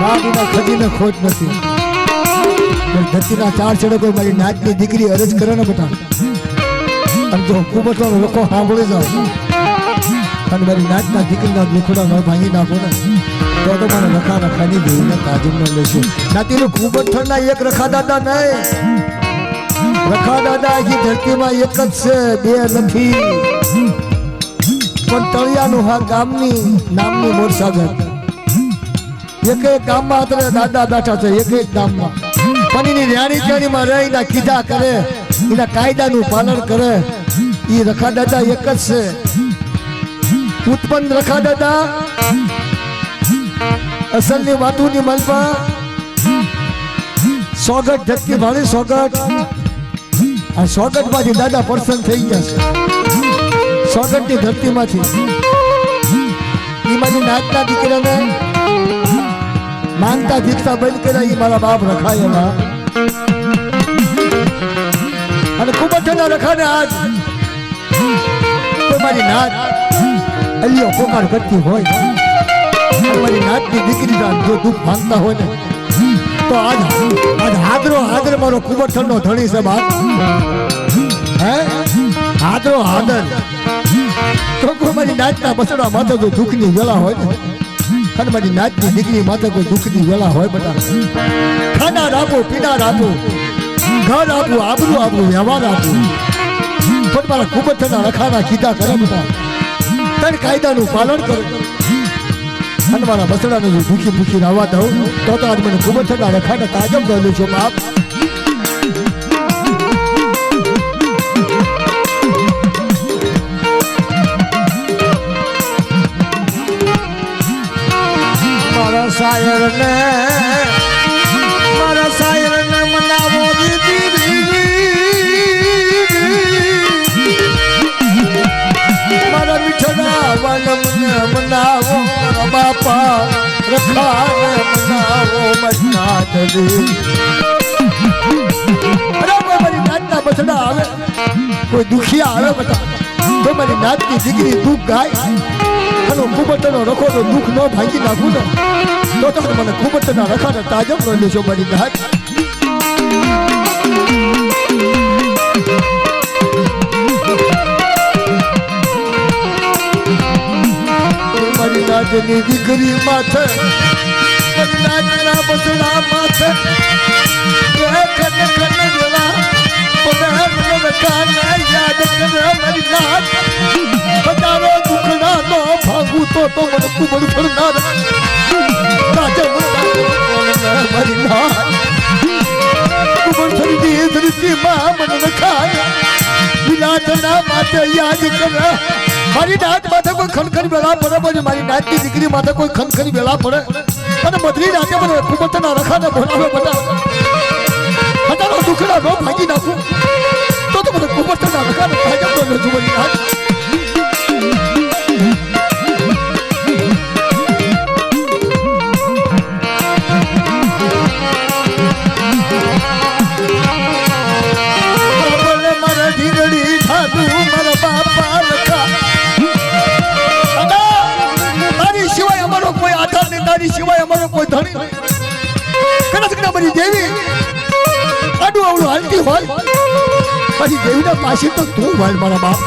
બાપીના ખજીને નથી. ધરતીના ચાર છડકો મારી નાચની દીકરી અરજ કરે ને બેટા. અને જો કુબટનો લોકો સાંભળી જાવ અને મારી નાચના દીકરીના દુખડા ન ભાંગી નાખો ને, તો તો મને રખા રખાની દેવીને તાજુમાં લેશો. નાતીનું કુબટના એક રખા દાદા નહીં. રખા દાદા આખી ધરતીમાં એક જ છે, બે નથી. પણ તળિયાનું હા ગામની, નામની મોરસાગર. એક એક ગામમાં અત્યારે દાદા બેઠા છે એક એક ગામમાં. પણ એની રાણી કેણીમાં રહીને કીધા કરે, એના કાયદાનું પાલન કરે. એ રખા દાદા એક જ છે. ઉત્પન્ન રખા દાદા અસલની વાતુની મલપા સોગટ ધટકી ભાળી સોગટ. આ સોગટમાંથી દાદા પર્સન થઈ ગયા છે. સોગટની ધરતી માંથી એમાંથી નાચતા દીકરાને માંગતા ભીખતા બંધ કર્યા એ મારા બાપ રખાયેલા અને ખૂબ જ રખાને આજ મારી નાત અલિયો પોકાર કરતી હોય મારી નાચની દીકરી જો દુઃખ માંગતા હોય ને તો આજ આજ હાદરો હાદર મારો ઠંડો ધણી છે બાપ હે હાદરો હાદર તો કોઈ મારી નાચના બસડા માથે જો દુઃખની વેલા હોય ને અને મારી નાચની દીકરી માથે કોઈ દુઃખની વેલા હોય બધા. ખાના આપો પીના આપો ઘર આપું, આબરું આપું, વ્યવહાર આપું. પણ મારા થતા રખાના કીધા કરે બધા. તન કાયદાનું પાલન કરો. અને મારા બસડાને જો ભૂખી આવવા દઉં, તો તો આજ મને થતા રખાને તાજમ કરેલું છું, બાપ. મજના દલી અરે કોઈ મારી નાચના બસડા આવે કોઈ દુખિયા આવે બધા તો મારી નાચની દીકરી દુઃખ ગાય અને કુબટનો રખો તો દુઃખ ન ભાંગી નાખું ને તો તમે મને કુબટના રખાને તાજમ ન લેશો મારી નાચ મારી નાચની દીકરી માથે મારી નાચના બસડા માથે. ખન ખન વેલા મને મને રખાને યાદ કરે મારી નાચ હજારો દુખડા નો ભાગું તો તો મને કુબડ ફરનાર. તાજમ મારી નાચ કુબડ ફરી ધરતી માં કરે. મારી નાચ માથે કોઈ ખનખની વેળા પડે પછી મારી નાચની દીકરી માથે કોઈ ખનખની વેળા પડે. અને બદલી રાતે મને કુબતના રખાને બોલાવે બધા. હજારો દુખડા નો ભાગી નાખું. તો તો મને કુબતના રખાને છું મારી નાચ તારી સિવાય અમારો કોઈ ધણી નહીં. કદાચ મારી દેવી આડું આવડું હાલતી હોય પછી દેવીના પાસે તો તું વાળ મારા બાપ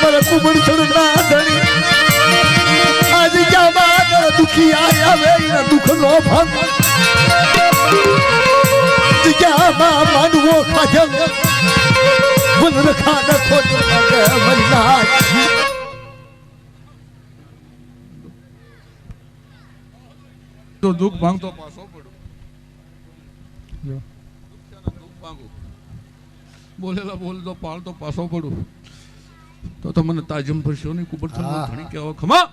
મારા કુબડ છોડ ના ધણી. આજ જામાં દુખી આયા વે દુખ નો ભાગ. જગ્યામાં માનવો ખાજમ બોલ રખા નખો મલ્લા તો દુઃખ ભાંગતો પાછો પડું બોલેલા બોલતો પાળતો પાછો પડું તો તો મને તાજમ ભરશો નહીં કુબર થવાની કેવા ખમા.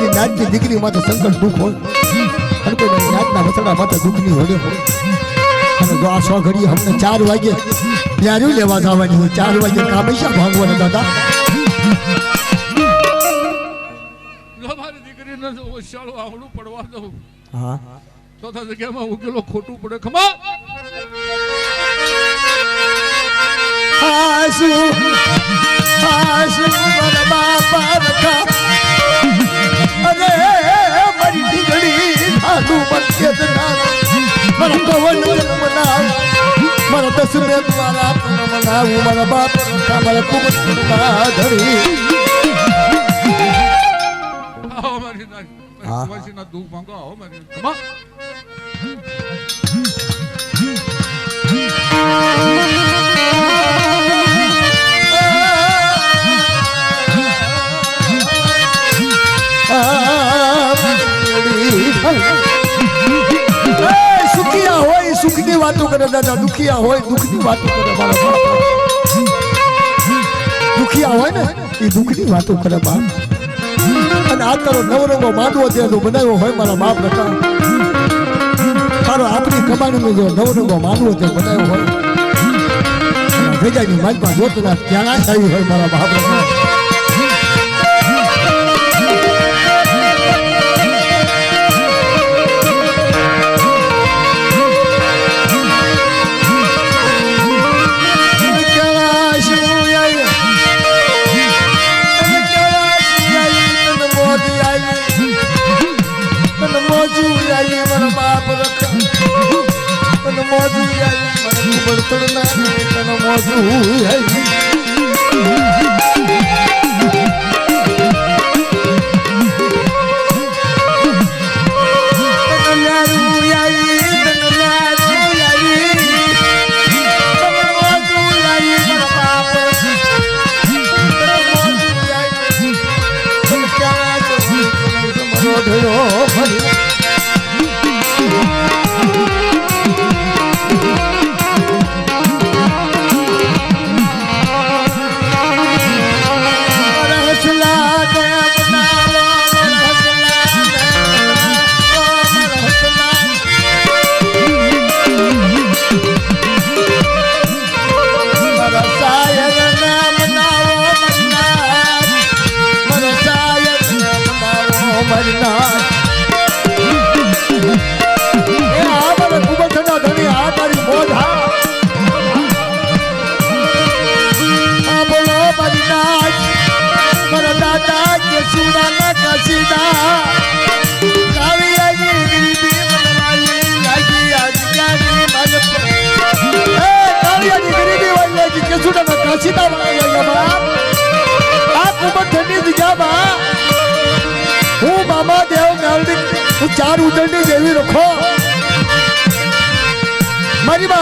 મારી નાતની દીકરી માથે સંકટ દુઃખ હોય. અને કોઈ મારી નાતના વસડા માથે દુઃખની હોડે હોય. અને જો આ સો ઘડી અમને ચાર વાગે યાર્યું લેવા જવાની હોય ચાર વાગે કામેશા ભાંગવાના દાદા? પડવા દઉં હા. તો જગ્યામાં ઉકેલો ખોટું પડે. ખમા આસુ આસુ મારા બાપા રખા અરે મારી દીકરી આલુ મરશે જ ના મારા પવન જન્મના મારા દસમે મારા મારા બાપ મારા વાતો કરે, દાદા, દુખિયા હોય, દુઃખની વાતો કરે મારા દુખિયા હોય ને, એ દુઃખની વાતો કરે બાપ અને આ તારો નવરંગો માંડવો તો બનાવ્યો હોય, મારા બાપ રખા તારો આપણી કમાણીનો જો નવરંગો માંડવો જે બનાવ્યો હોય. ભેજાની માલમાં જોતના ત્યાં આવી હોય, મારા બાપ રખા હું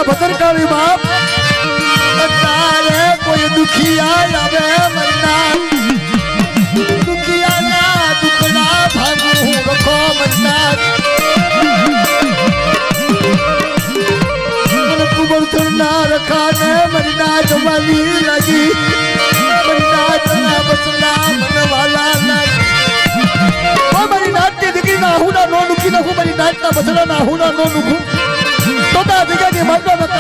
મારી બા ભદ્રકાળી બાપ તારે કોઈ દુખિયા આવે મરના દુખિયાના દુખડા ભાગું હું રખો મરના કુબરતના રખાને મરના જવાની લાગી મરના તના બસલા મનવાલા લાગી ઓ મારી નાટની દીકરી ના હું ના નો નુકી નાખું મારી નાટના બસડા ના હું ના નો નુકું તો તા જગ્યાની માતા કામેશા ખાતા મને